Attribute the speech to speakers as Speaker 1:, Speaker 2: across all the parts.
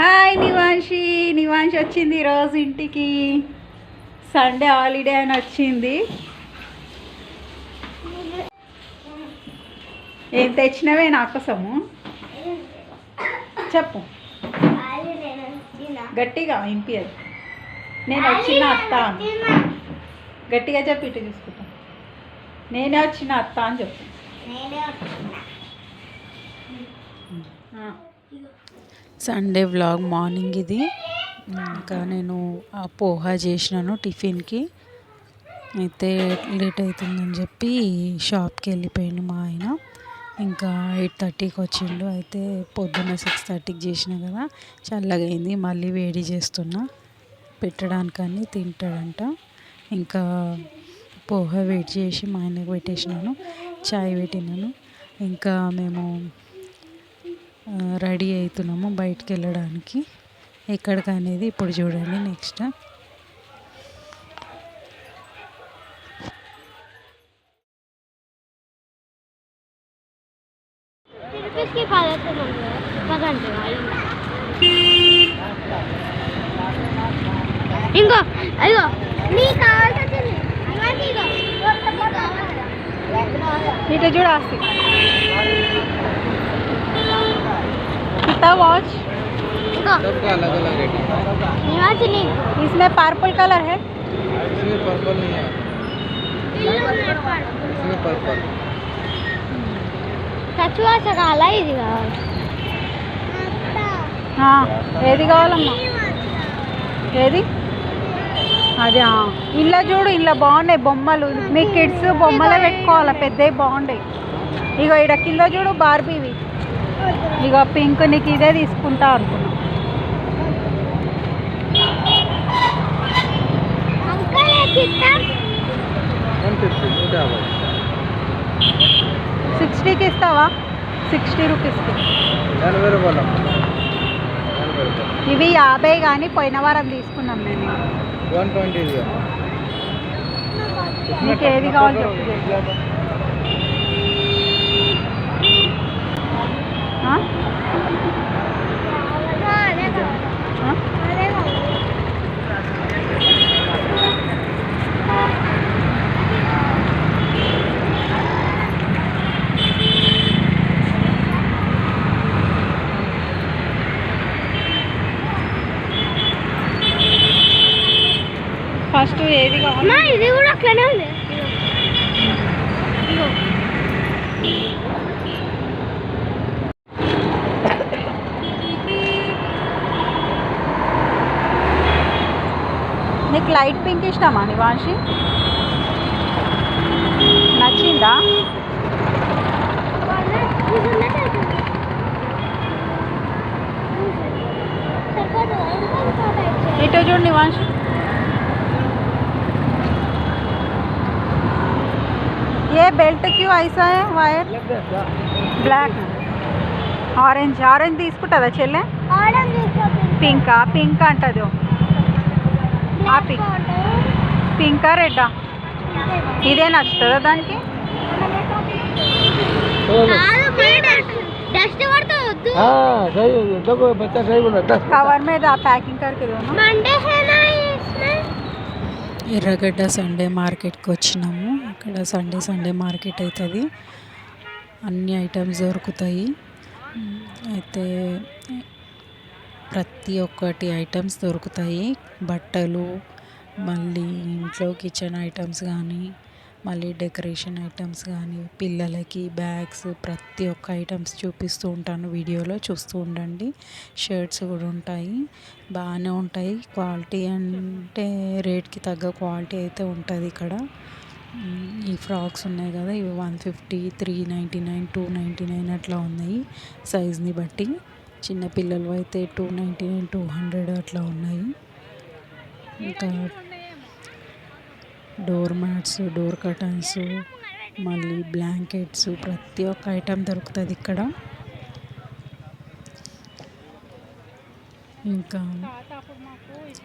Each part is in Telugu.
Speaker 1: హాయ్ నివాంషి నివాంషి వచ్చింది ఈరోజు ఇంటికి. సండే హాలిడే అని వచ్చింది. ఏం తెచ్చినవే నా కోసము? చెప్పు. గట్టిగా వినిపించదు నేను వచ్చిన అత్త అని. గట్టిగా చెప్పి ఇటు చూసుకుంటా. నేనే వచ్చిన అత్త అని చెప్పు.
Speaker 2: సండే వ్లాగ్ మార్నింగ్ ఇది. ఇంకా నేను ఆ పోహా చేసినాను టిఫిన్కి. అయితే లేట్ అవుతుందని చెప్పి షాప్కి వెళ్ళిపోయిండు మా ఆయన. ఇంకా ఎయిట్ థర్టీకి వచ్చిండు. అయితే పొద్దున్న సిక్స్ థర్టీకి చేసిన కదా చల్లగైంది. మళ్ళీ వేడి చేస్తున్నా. పెట్టడానికని తింటాడంట. ఇంకా పోహా వెయిట్ చేసి మా ఆయనకు పెట్టేసినాను. చాయ్ పెట్టినాను. ఇంకా మేము రెడీ అవుతున్నాము బయటికి వెళ్ళడానికి ఎక్కడికి అనేది ఇప్పుడు చూడండి నెక్స్ట్
Speaker 3: రూపీస్కి పదవుతుంది పదండి ఇంకో అయ్యో నీకు కావాల్సింది ఇవ్వండి ఇగో. నీకు కావాలా?
Speaker 1: ఇటు చూడు ఆస్తి कितना वॉच
Speaker 3: ఇంకో
Speaker 4: सबका अलग अलग रेट है
Speaker 3: నివాసి నీకు
Speaker 1: इसमें पर्पल कलर है
Speaker 4: इसमें पर्पल नहीं है इसमें पर्पल
Speaker 3: చచ్చువాస కావాలా ఇది కావాలి
Speaker 1: ఆ, ఏది కావాలమ్మా ఏది అదే ఆ. ఇంట్లో చూడు ఇంట్లో బాగున్నాయి బొమ్మలు మీ కిడ్స్ బొమ్మలే పెట్టుకోవాలి పెద్దవి బాగుంటాయి ఇగో ఇక్కడ కింద చూడు బార్బీవి ఇక పింక్ నీకు ఇదే తీసుకుంటా అనుకున్నా. సిక్స్టీకి ఇస్తావా? సిక్స్టీ రూపీస్కి. ఇవి యాభై కానీ పోయిన వారం తీసుకున్నాం
Speaker 4: మేము
Speaker 1: నీకు ఏది కావాలి చెప్పు ఆ?
Speaker 3: అదే కావాలి
Speaker 1: ఆ?
Speaker 3: అదే కావాలి
Speaker 1: ఫస్ట్ ఏది కావాలి
Speaker 3: అమ్మా ఇది కూడా అట్లనే ఉంది ఇగో.
Speaker 1: నీకు లైట్ పింక్ ఇష్టమా నివాంషి నచ్చిందా? ఇటో చూడు నివాంషి ఏ బెల్ట్ క్యూ ఐసా వైర్? బ్లాక్. ఆరెంజ్. ఆరెంజ్ తీసుకుంటుందా చెల్లె? పింకా పింక్ అంటదో. పింక్ పింకా రెడ్డా. ఇదే నచ్చుతుందా దానికి? కవర్ మీద ప్యాకింగ్
Speaker 2: ఎర్రగడ్డ సండే మార్కెట్కి వచ్చినాము. అక్కడ సండే సండే మార్కెట్ అవుతుంది అన్ని ఐటమ్స్ దొరుకుతాయి. అయితే ప్రతి ఒక్కటి ఐటమ్స్ దొరుకుతాయి. బట్టలు మళ్ళీ ఇంట్లో కిచెన్ ఐటమ్స్ కానీ మళ్ళీ డెకరేషన్ ఐటమ్స్ కానీ పిల్లలకి బ్యాగ్స్ ప్రతి ఒక్క ఐటమ్స్ చూపిస్తూ ఉంటాను. వీడియోలో చూస్తూ ఉండండి. షర్ట్స్ కూడా ఉంటాయి. బాగానే ఉంటాయి. క్వాలిటీ అంటే రేట్కి తగ్గ క్వాలిటీ అయితే ఉంటుంది ఇక్కడ. ఈ ఫ్రాక్స్ ఉన్నాయి కదా ఇవి one fifty three ninety nine two ninety nine అట్లా ఉన్నాయి సైజ్ని బట్టి. చిన్నపిల్లలు అయితే two ninety nine two hundred అట్లా ఉన్నాయి. ఇంకా డోర్ మ్యాట్స్ డోర్ కర్టన్స్ మళ్ళీ బ్లాంకెట్స్ ప్రతి ఒక్క ఐటెం దొరుకుతుంది ఇక్కడ. ఇంకా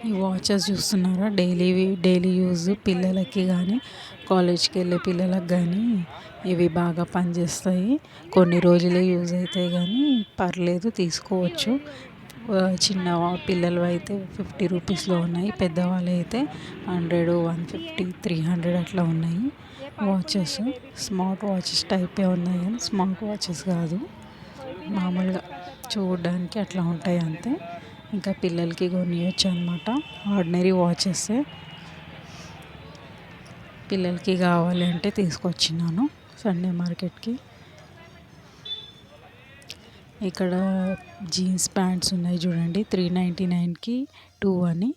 Speaker 2: ఈ వాచెస్ చూస్తున్నారా? డైలీ డైలీ యూజ్ పిల్లలకి కానీ కాలేజ్కి వెళ్ళే పిల్లలకు కానీ ఇవి బాగా పనిచేస్తాయి. కొన్ని రోజులే యూజ్ అవుతాయి కానీ పర్లేదు తీసుకోవచ్చు. చిన్న పిల్లలు అయితే ఫిఫ్టీ రూపీస్లో ఉన్నాయి. పెద్దవాళ్ళు అయితే hundred one fifty three hundred అట్లా ఉన్నాయి వాచెస్. స్మార్ట్ వాచెస్ టైపే ఉన్నాయి కానీ స్మార్ట్ వాచెస్ కాదు. మామూలుగా చూడడానికి అట్లా ఉంటాయి అంతే. ఇంకా పిల్లలకి కొనియచ్చు అనమాట ఆర్డినరీ వాచెస్ పిల్లలకి కావాలి అంటే తీసుకొచ్చినాను సండే మార్కెట్కి ఇక్కడ జీన్స్ ప్యాంట్స్ ఉన్నాయి చూడండి. త్రీ నైంటీ నైన్కి టూ అని.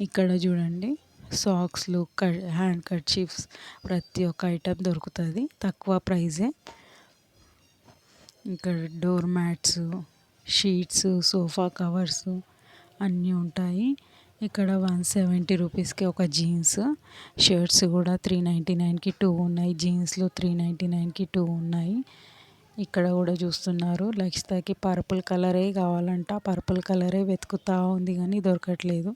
Speaker 2: ఇక్కడ చూడండి. సాక్స్లు హ్యాండ్ కట్ కర్చీఫ్స్ ప్రతి ఒక్క ఐటెం దొరుకుతుంది. తక్కువ ప్రైజే. ఇక్కడ door mats sheets sofa covers అన్నీ ఉంటాయి. ఇక్కడ వన్ సెవెంటీ రూపీస్కి ఒక జీన్స్. షర్ట్స్ కూడా త్రీ నైంటీ నైన్కి టూ ఉన్నాయి. జీన్స్లు త్రీ నైంటీ నైన్కి టూ ఉన్నాయి. ఇక్కడ కూడా చూస్తున్నారు. లక్షితకి పర్పుల్ కలరే కావాలంట. పర్పుల్ కలరే వెతుకుతా ఉంది కానీ దొరకట్లేదు.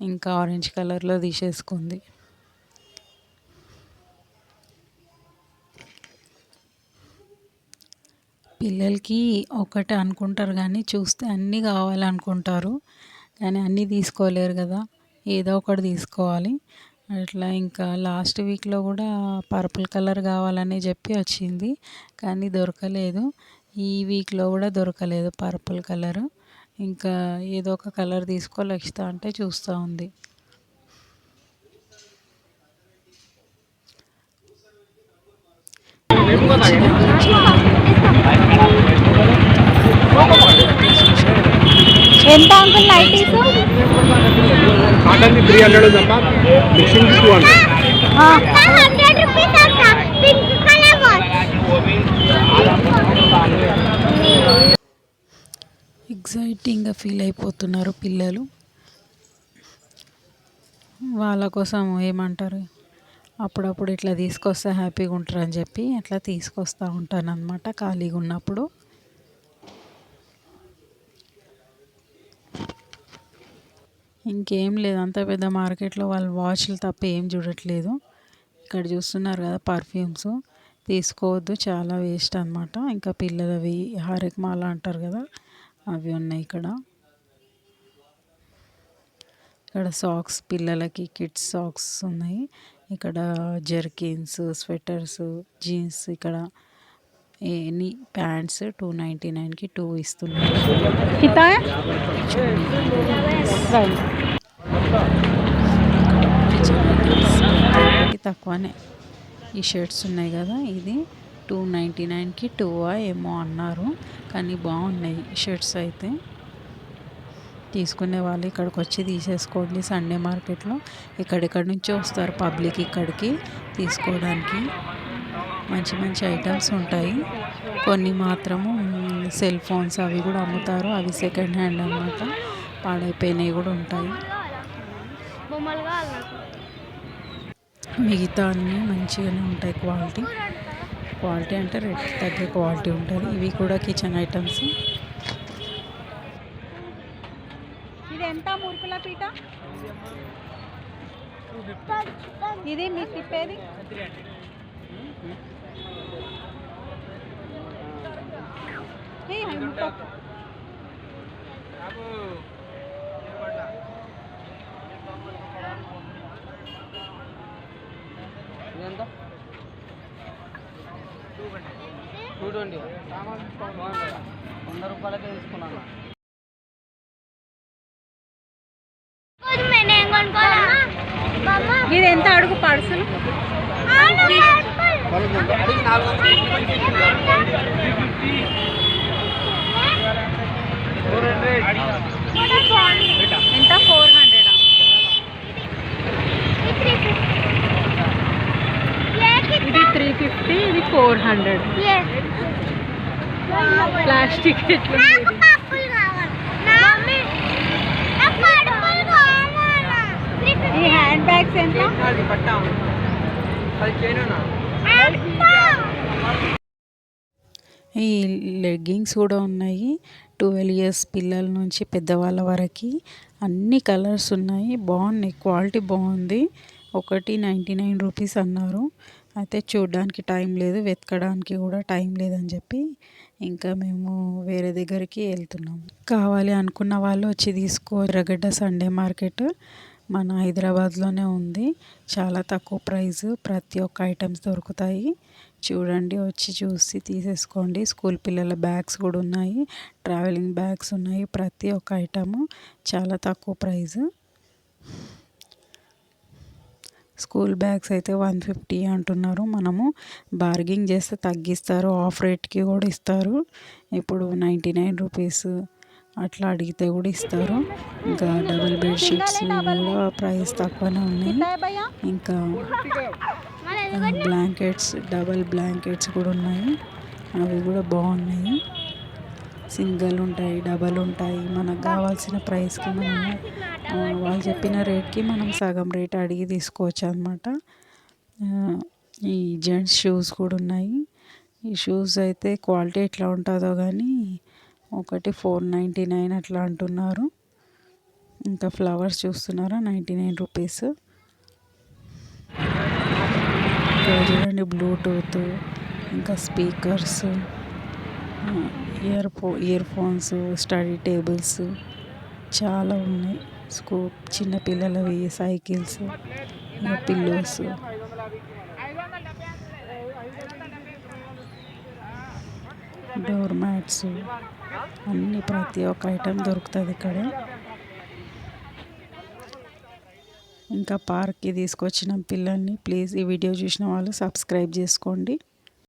Speaker 2: ఇంకా ఆరెంజ్ కలర్లో తీసేసుకుంది. పిల్లలకి ఒకటి అనుకుంటారు కానీ చూస్తే అన్నీ కావాలనుకుంటారు. కానీ అన్నీ తీసుకోలేరు కదా. ఏదో ఒకటి తీసుకోవాలి. అట్లా ఇంకా లాస్ట్ వీక్లో కూడా పర్పుల్ కలర్ కావాలని చెప్పి వచ్చింది. కానీ దొరకలేదు. ఈ వీక్లో కూడా దొరకలేదు పర్పుల్ కలర్. ఇంకా ఏదో ఒక కలర్ తీసుకో లక్షిత అంటే చూస్తూ ఉంది.
Speaker 1: ఎంత uncle nighties
Speaker 4: cotton three hundred ఉందమ్మా. Mixing two hundred
Speaker 3: hundred rupees అంట పింక్ కలర్ వాచ్
Speaker 2: ఎగ్జైటింగ్గా ఫీల్ అయిపోతున్నారు పిల్లలు. వాళ్ళ కోసం ఏమంటారు? అప్పుడప్పుడు ఇట్లా తీసుకొస్తే హ్యాపీగా ఉంటారు అని చెప్పి అట్లా తీసుకొస్తూ ఉంటాను అనమాట ఖాళీగా ఉన్నప్పుడు. ఇంకేం లేదు. అంత పెద్ద మార్కెట్లో వాళ్ళు వాచ్లు తప్ప ఏం చూడట్లేదు. ఇక్కడ చూస్తున్నారు కదా పర్ఫ్యూమ్స్. తీసుకోవద్దు చాలా వేస్ట్ అనమాట ఇంకా పిల్లలవి హారిక్ మాల అంటారు కదా అవి ఉన్నాయి ఇక్కడ. ఇక్కడ సాక్స్ పిల్లలకి కిడ్స్ సాక్స్ ఉన్నాయి. ఇక్కడ జర్కిన్స్ స్వెటర్స్ జీన్స్ ఇక్కడ ఎనీ ప్యాంట్స్ టూ నైంటీ నైన్కి టూ ఇస్తున్నారు. తక్కువనే. ఈ షర్ట్స్ ఉన్నాయి కదా ఇది టూ నైంటీ నైన్కి టూ ఏమో అన్నారు. కానీ బాగున్నాయి ఈ షర్ట్స్ అయితే. తీసుకునే వాళ్ళు ఇక్కడికి వచ్చి తీసేసుకోండి సండే మార్కెట్లో. ఎక్కడెక్కడి నుంచో వస్తారు పబ్లిక్ ఇక్కడికి తీసుకోవడానికి. మంచి మంచి ఐటమ్స్ ఉంటాయి. కొన్ని మాత్రము సెల్ ఫోన్స్ అవి కూడా అమ్ముతారు. అవి సెకండ్ హ్యాండ్ అన్నమాట. పాడైపోయినవి కూడా ఉంటాయి. మిగతా అన్నీ మంచిగానే ఉంటాయి క్వాలిటీ. క్వాలిటీ అంటే రేట్ తగ్గ క్వాలిటీ ఉంటుంది. ఇవి కూడా కిచెన్ ఐటమ్స్.
Speaker 1: ఇది ఎంత మురుకుల పీట? ఇది తిప్పేది?
Speaker 4: ఎంత టూ ట్వంటీ వంద రూపాయలకే తీసుకున్నాను
Speaker 1: ఇది ఎంత అడుగు పర్సులు
Speaker 4: అడిగి నాలుగు
Speaker 1: ఎంత ఫోర్ హండ్రెడ్ ఇది త్రీ ఫిఫ్టీ ఇది ఫోర్ హండ్రెడ్ ప్లాస్టిక్? ఈ హ్యాండ్ బ్యాగ్స్ ఎంత?
Speaker 2: ఈ లెగ్గింగ్స్ కూడా ఉన్నాయి. ట్వెల్వ్ ఇయర్స్ పిల్లల నుంచి పెద్దవాళ్ళ వరకు అన్ని కలర్స్ ఉన్నాయి. బాగున్నాయి. క్వాలిటీ బాగుంది. ఒకటి నైంటీ నైన్ రూపీస్ అన్నారు. అయితే చూడడానికి టైం లేదు. వెతకడానికి కూడా టైం లేదని చెప్పి ఇంకా మేము వేరే దగ్గరికి వెళ్తున్నాం. కావాలి అనుకున్న వాళ్ళు వచ్చి తీసుకో. ఎర్రగడ్డ సండే మార్కెట్ మన హైదరాబాద్లోనే ఉంది. చాలా తక్కువ ప్రైస్. ప్రతి ఒక్క ఐటమ్స్ దొరుకుతాయి. చూడండి వచ్చి చూసి తీసేసుకోండి. స్కూల్ పిల్లల బ్యాగ్స్ కూడా ఉన్నాయి. ట్రావెలింగ్ బ్యాగ్స్ ఉన్నాయి. ప్రతి ఒక్క ఐటము చాలా తక్కువ ప్రైస్. స్కూల్ బ్యాగ్స్ అయితే వన్ ఫిఫ్టీ అంటున్నారు మనము. బార్గింగ్ చేస్తే తగ్గిస్తారు. ఆఫ్ రేట్కి కూడా ఇస్తారు. ఇప్పుడు నైంటీ నైన్ రూపీస్ అట్లా అడిగితే కూడా ఇస్తారు. ఇంకా డబుల్ బెడ్షీట్స్ కూడా ప్రైస్ తక్కువనే ఉన్నాయి. ఇంకా బ్లాంకెట్స్ డబల్ బ్లాంకెట్స్ కూడా ఉన్నాయి. అవి కూడా బాగున్నాయి. సింగిల్ ఉంటాయి డబల్ ఉంటాయి. మనకు కావాల్సిన ప్రైస్కి మనం వాళ్ళు చెప్పిన రేట్కి మనం సగం రేట్ అడిగి తీసుకోవచ్చు అనమాట ఈ జెంట్స్ షూస్ కూడా ఉన్నాయి. ఈ షూస్ అయితే క్వాలిటీ ఎట్లా ఉంటుందో కానీ ఒకటి ఫోర్ నైంటీ నైన్ అట్లా అంటున్నారు. ఇంకా ఫ్లవర్స్ చూస్తున్నారా? Ninety nine rupees. ఇక్కడ చూడండి బ్లూటూత్ ఇంకా స్పీకర్స్ ఇయర్ ఫో ఇయర్ ఫోన్స్ స్టడీ టేబుల్స్ చాలా ఉన్నాయి. స్కూ చిన్నపిల్లలవి సైకిల్స్ ఇంకా పిల్లోస్. డోర్ మ్యాట్స్ అన్ని ప్రతి ఒక్క ఐటెం దొరుకుతుంది ఇక్కడ. ఇంకా పార్క్కి తీసుకొచ్చిన పిల్లల్ని ప్లీజ్ ఈ వీడియో చూసిన వాళ్ళు సబ్స్క్రైబ్ చేసుకోండి.